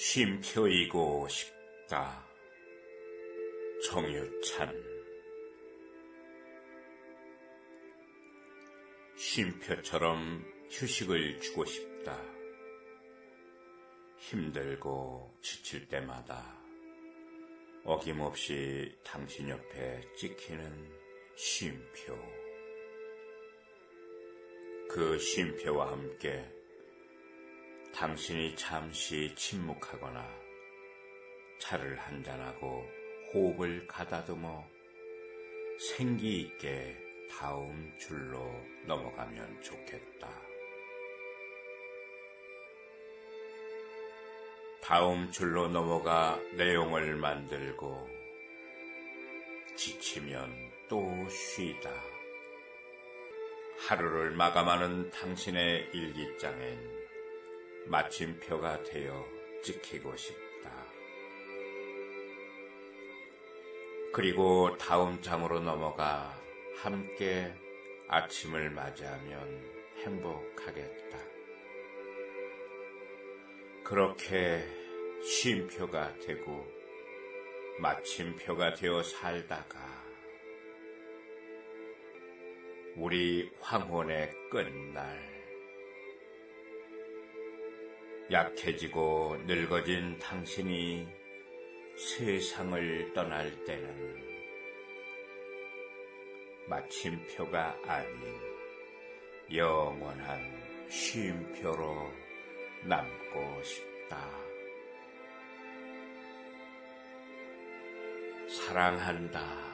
쉼표이고 싶다. 정유찬 쉼표처럼 휴식을 주고 싶다. 힘들고 지칠 때마다 어김없이 당신 옆에 찍히는 쉼표. 그 쉼표와 함께 당신이 잠시 침묵하거나 차를 한잔하고 호흡을 가다듬어 생기 있게 다음 줄로 넘어가면 좋겠다. 다음 줄로 넘어가 내용을 만들고 지치면 또 쉬다. 하루를 마감하는 당신의 일기장엔 마침표가 되어 찍히고 싶다. 그리고 다음 장으로 넘어가 함께 아침을 맞이하면 행복하겠다. 그렇게 쉼표가 되고 마침표가 되어 살다가 우리 황혼의 끝날 약해지고 늙어진 당신이 세상을 떠날 때는 마침표가 아닌 영원한 쉼표로 남고 싶다. 사랑한다.